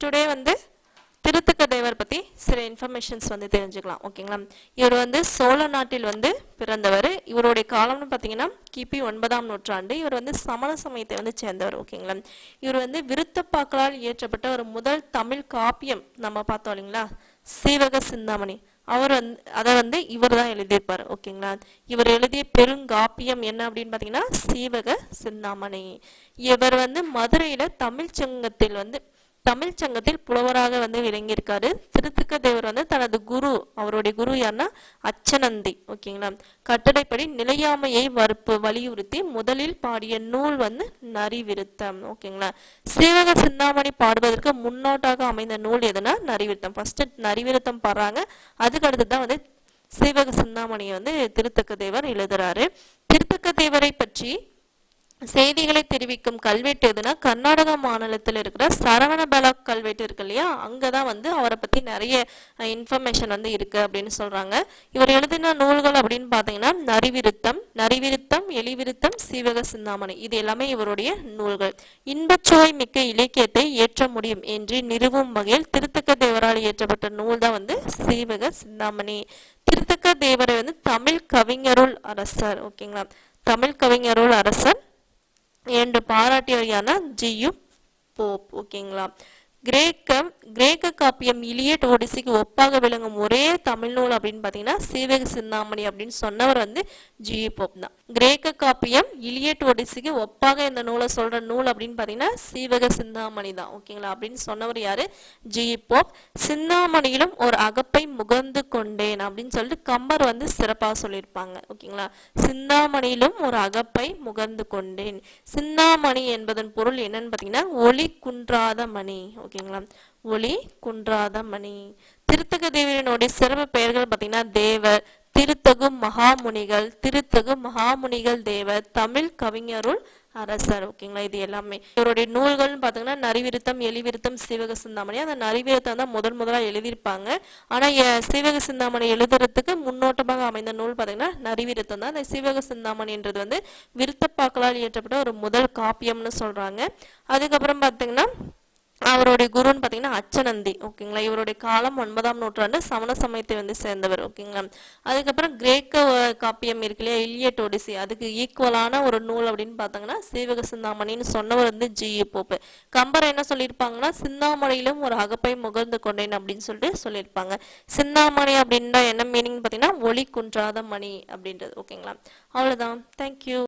Today வந்து திருத்தக்க தேவர் பற்றி சில இன்ஃபர்மேஷன்ஸ் வந்து தெரிஞ்சுக்கலாம் ஓகேங்களா இவர் வந்து சோழ நாட்டில் வந்து பிறந்தவர். இவருடைய காலம்னு பார்த்தீங்கன்னா கிபி ஒன்பதாம் நூற்றாண்டு. இவர் வந்து சமண சமயத்தை வந்து சேர்ந்தவர் ஓகேங்களா இவர் வந்து விருத்தப்பாக்களால் இயற்றப்பட்ட ஒரு முதல் தமிழ் காப்பியம் நம்ம பார்த்தோம் இல்லைங்களா? சீவக சிந்தாமணி. அவர் வந்து அதை வந்து இவர் தான் எழுதியிருப்பார் ஓகேங்களா இவர் எழுதிய பெருங்காப்பியம் என்ன அப்படின்னு பார்த்தீங்கன்னா சீவக சிந்தாமணி. இவர் வந்து மதுரையில் தமிழ்ச்சங்கத்தில் வந்து தமிழ் சங்கத்தில் புலவராக வந்து விளங்கியிருக்காரு. திருத்துக்க தேவர் வந்து தனது குரு அவருடைய குரு யாருன்னா அச்சநந்தி ஓகேங்களா? கட்டடைப்படி நிலையாமையை வறுப்பு வலியுறுத்தி முதலில் பாடிய நூல் வந்து நரிவிருத்தம் ஓகேங்களா? சீவக சிந்தாமணி பாடுவதற்கு முன்னோட்டாக அமைந்த நூல் எதுனா நரிவிருத்தம். ஃபர்ஸ்ட் நரிவிருத்தம் பாடுறாங்க. அதுக்கடுத்து தான் வந்து சீவக சிந்தாமணியை வந்து திருத்தக்க தேவர் எழுதுறாரு. திருத்தக்க தேவரை பற்றி செய்திகளை தெரிவிக்கும் கல்வெட்டு எதுனா கர்நாடக மாநிலத்தில் இருக்கிற சரவணபல கல்வெட்டு இருக்கு இல்லையா? அங்கே தான் வந்து அவரை பற்றி நிறைய இன்ஃபர்மேஷன் வந்து இருக்கு அப்படின்னு சொல்கிறாங்க இவர் எழுதின நூல்கள் அப்படின்னு பார்த்தீங்கன்னா நரிவிருத்தம் நரிவிருத்தம் எலிவிருத்தம் சீவக சிந்தாமணி. இது எல்லாமே இவருடைய நூல்கள். இன்பச்சுவை மிக்க இலக்கியத்தை ஏற்ற முடியும் என்று நிறுவும் வகையில் திருத்தக்க தேவரால் இயற்றப்பட்ட நூல் தான் வந்து சீவக சிந்தாமணி. திருத்தக்க தேவரை வந்து தமிழ் கவிஞருள் அரசர். ஓகேங்களா? தமிழ் கவிஞருள் அரசர். என்று பாராட்டியவர் யாருன்னா ஜியு போப் ஓகேங்களா கிரேக்கம் கிரேக்க காப்பியம் இலியட் ஒடிசிக்கு ஒப்பாக விளங்கும் ஒரே தமிழ் நூல் அப்படின்னு பார்த்தீங்கன்னா சீவக சிந்தாமணி அப்படின்னு சொன்னவர் வந்து ஜியு போப் தான். கிரேக்க காப்பியம் இலியட் ஒடிசிக்கு ஒப்பாக இந்த நூலை சொல்ற நூல் அப்படின்னு பார்த்தீங்கன்னா சீவக சிந்தாமணி தான். ஓகேங்களா? அப்படின்னு சொன்னவர் யாரு? G U Pope. சிந்தாமணியிலும் ஒரு அகப்பை முகந்து கொண்டேன் அப்படின்னு சொல்லிட்டு கம்பர் வந்து சிறப்பாக சொல்லியிருப்பாங்க. ஓகேங்களா? சிந்தாமணியிலும் ஒரு அகப்பை முகந்து கொண்டேன். சிந்தாமணி என்பதன் பொருள் என்னன்னு பார்த்தீங்கன்னா ஒளி குன்றாத மணி. ஓகேங்களா ஒளி குன்றாத மணி. திருத்தக தேவியனுடைய சிறப்பு பெயர்கள் பார்த்தீங்கன்னா தேவர் திருத்தகு மகாமுனிகள் திருத்தகு மகாமுனிகள் தேவர் தமிழ் கவிஞருள் அரசர். ஓகேங்களா? இது எல்லாமே. இவருடைய நூல்கள்னு பார்த்தீங்கன்னா நரிவிருத்தம் எலிவிருத்தம் சிவக சிந்தாமணி. அந்த நரிவிருத்தம் தான் முதல் முதலாக எழுதியிருப்பாங்க. ஆனால் சிவக சிந்தாமணி எழுதுறதுக்கு முன்னோட்டமாக அமைந்த நூல் பார்த்தீங்கன்னா நரிவிருத்தம் தான். அந்த சிவக சிந்தாமணின்றது வந்து விருத்தப்பாக்களால் இயற்றப்பட்ட ஒரு முதல் காப்பியம்னு சொல்றாங்க. அதுக்கப்புறம் பார்த்தீங்கன்னா அவருடைய குருன்னு பார்த்தீங்கன்னா அச்சநந்தி ஓகேங்களா? இவருடைய காலம் ஒன்பதாம் நூற்றாண்டு சமண சமயத்தை வந்து சேர்ந்தவர் ஓகேங்களா? அதுக்கப்புறம் கிரேக்க காப்பியம் இருக்கு இல்லையா? Iliad Odyssey. அதுக்கு ஈக்குவலான ஒரு நூல் அப்படின்னு பார்த்தாங்கன்னா சீவக சிந்தாமணின்னு சொன்னவர் வந்து ஜி. போப்பு. கம்பர் என்ன சொல்லியிருப்பாங்கன்னா சிந்தாமணியிலும் ஒரு அகப்பை முகர்ந்து கொண்டேன் அப்படின்னு சொல்லிட்டு சொல்லியிருப்பாங்க. சிந்தாமணி அப்படின்னா என்ன மீனிங் பார்த்தீங்கன்னா ஒளி குன்றாத மணி அப்படின்றது ஓகேங்களா? அவ்வளோதான் தேங்க்யூ